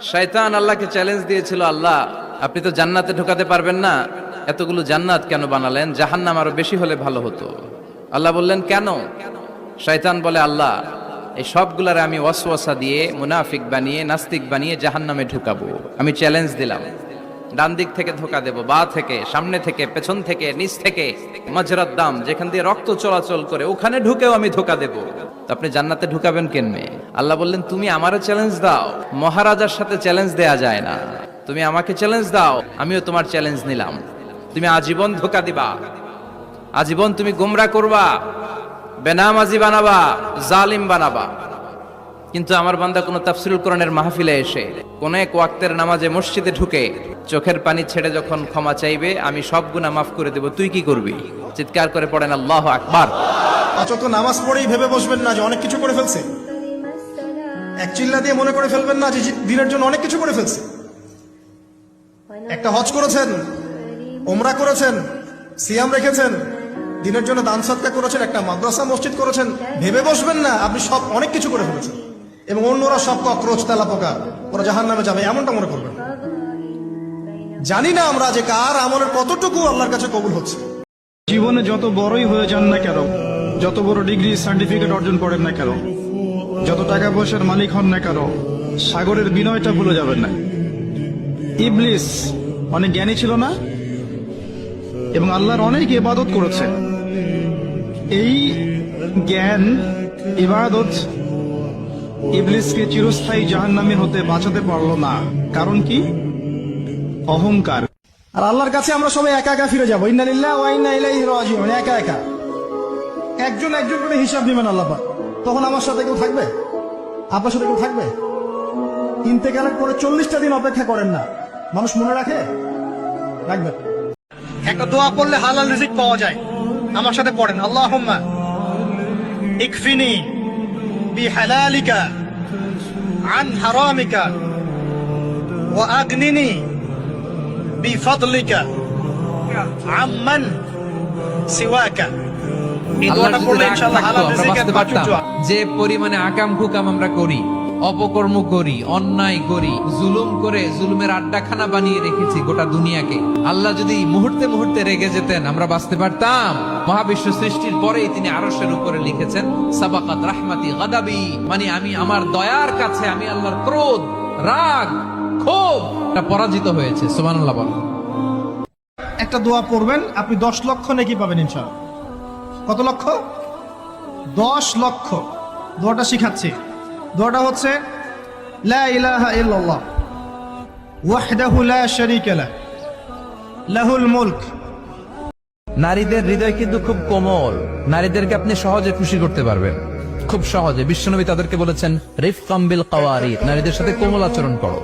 শয়তান আল্লাহকে চ্যালেঞ্জ দিয়েছিল, আল্লাহ, আপনি তো জান্নাতে ঢোকাতে পারবেন না। এতগুলো জান্নাত কেন বানালেন? জাহান্নাম আরও বেশি হলে ভালো হতো। আল্লাহ বললেন, কেন? শয়তান বলে, আল্লাহ, এই সবগুলারে আমি ওয়াসওয়াসা দিয়ে মুনাফিক বানিয়ে, নাস্তিক বানিয়ে জাহান্নামে ঢুকাবো। আমি চ্যালেঞ্জ দিলাম। ডান দিক থেকে ধোকা দেব, বা থেকে, সামনে থেকে, পেছন থেকে, নিচ থেকে মজরাত দাম, যেখান দিয়ে রক্ত চলাচল করে, ওখানে ঢুকেও আমি ধোকা দেব। আপনি জান্নাতে ঢুকাবেন কেনমে আল্লাহ বললেন, তুমি আমারও চ্যালেঞ্জ দাও, মহারাজার সাথে চ্যালেঞ্জ দেয়া যায় না। তুমি আমাকে চ্যালেঞ্জ দাও, আমিও তোমার চ্যালেঞ্জ নিলাম। তুমি আজীবন ধোকা দিবা। আজীবন তুমি গুমরা করবা, বেনামাজি বানাবা, জালিম বানাবা। কিন্তু আমার বান্দা কোনো তাফসিরুল কোরআনের মাহফিলে এসে কোন এক ওয়াক্তের নামাজে মসজিদে ঢুকে চোখের পানি ছেড়ে যখন ক্ষমা চাইবে, আমি সব গুনাহ মাফ করে দেব। তুই কি করবি? চিৎকার করে পড়েন, আল্লাহ আকবার। অচত নামাজ পড়েই ভেবে বসবেন না যে অনেক কিছু করে ফেলছে। এক চিল্লা দিয়ে মনে করে ফেলবেন না যে দিনের জন্য অনেক কিছু করে ফেলছে। একটা হজ করেছেন ওমরা করেছেন, সিয়াম রেখেছেন, দিনের জন্য দান সৎকার করেছেন, একটা মাদ্রাসা, মসজিদ করেছেন, ভেবে বসবেন না, আপনি সব অনেক কিছু করে ফেলেছেন। এবং অন্যরা সব কক্রোচ তেলা পোকা ওরা জাহান নামে যাবে, এমনটা মনে করবেন। জানি না আমরা যে কার আমলের কতটুকু আল্লাহর কাছে কবুল হচ্ছে। জীবনে যত বড়ই হয়ে যান না কেন, যত বড় ডিগ্রি সার্টিফিকেট অর্জন করেন না কেন, যত টাকা পয়সার মালিক হন না কেন, সাগরের বিনয়টা ভুলে যাবেন না। ইবলিস অনেক জ্ঞানী ছিল না? এবং আল্লাহর অনেক ইবাদত করেছে এই জ্ঞান, ইবাদত ইবলিসকে চিরস্থায়ী জাহান্নামী হতে বাঁচাতে পারল না। কারণ কি? অহংকার। আর আল্লাহর কাছে আমরা সবাই একা একা ফিরে যাব। রাজিউন। একা একা। একজন একজন করে হিসাব নেবেন আল্লাহ তখন আমার সাথে কেউ থাকবে? আপনার সাথে কেউ থাকবে? কিনতে ইন্তেকালের পরে চল্লিশটা দিন অপেক্ষা করেন না। মানুষ মনে রাখে? রাখবে। একটা দোয়া পড়লে হালাল রিজিক পাওয়া যায়। আমার সাথে পড়েন। আল্লাহ ইকফিনি। বিহালালিকা عن حرامك وأغنني بفضلك عمن سواك. যে পরিমাণে আকাম কুকাম আমরা করি অপকর্ম করি, অন্যায় করি, জুলুম করে জুলুমের আড্ডাখানা বানিয়ে রেখেছি গোটা দুনিয়াকে। আল্লাহ যদি মুহূর্তে মুহূর্তে রেগে যেতেন, আমরা বাঁচতে পারতাম। মহাবিশ্ব সৃষ্টির পরেই তিনি আরশের উপরে লিখেছেন, সাবাকাত রাহমাতি গাদাবি মানে আমি আমার দয়ার কাছে, আমি আল্লাহর ক্রোধ, রাগ, ক্ষোভ, এটা পরাজিত হয়েছে। সুবহানাল্লাহ বলেন। একটা দোয়া পড়বেন, আপনি দশ লক্ষ নাকি পাবেন ইনশাআল্লাহ। কত লক্ষ? দশ লক্ষ। দোয়াটা শিখাচ্ছি। দোয়াটা হচ্ছে মুলক। নারীদের হৃদয় কিন্তু খুব কোমল। নারীদেরকে আপনি সহজে খুশি করতে পারবেন। খুব সহজে। বিশ্বনবী তাদেরকে বলেছেন রিফ কাম্বিল কাওয়ারি নারীদের সাথে কোমল আচরণ করো।